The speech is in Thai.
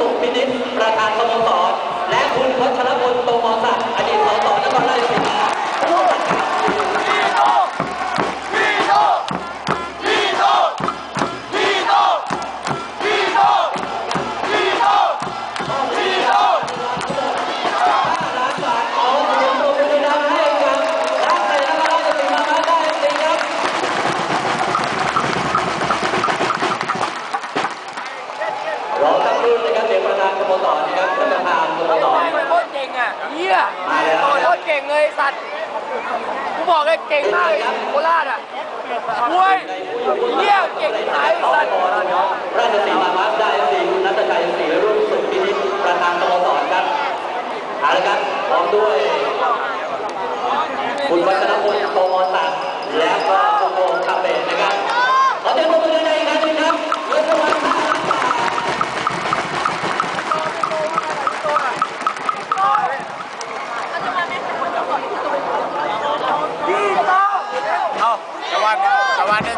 สุขพินิษประธานสโมสร และคุณพัชรพลโตมอสัตว์อดีตสสนครราชสีมาร่วมกันครับ ล้านบาทขอเสียงปรบมือดังๆให้กับนักเตะนครราชสีมาได้จริงครับรอสักครู่นะครับเดี๋ยวประธานสโมสรนะครับท่านประธานสโมสร โคตรเก่งอะเฮียโอ้ยโคตรเก่งเลยสัตว์กูบอกเลยเก่งมากเลยโคราชอะเว้ยเฮียเก่งตายสัตว์ราชสีมาพัฒน์ได้สีนัตชัยสีรุ่งสุขพินิจประธานสโมสรครับเอาละครับพร้อมด้วย คุณวัชรพลโตมอศักดิ์และก็คุณโอคาเบนนะครับ ขอเสียงปรบมือในอยๆอีกครั้งหนึงครับเงินรางวัล5ล้านบาท เ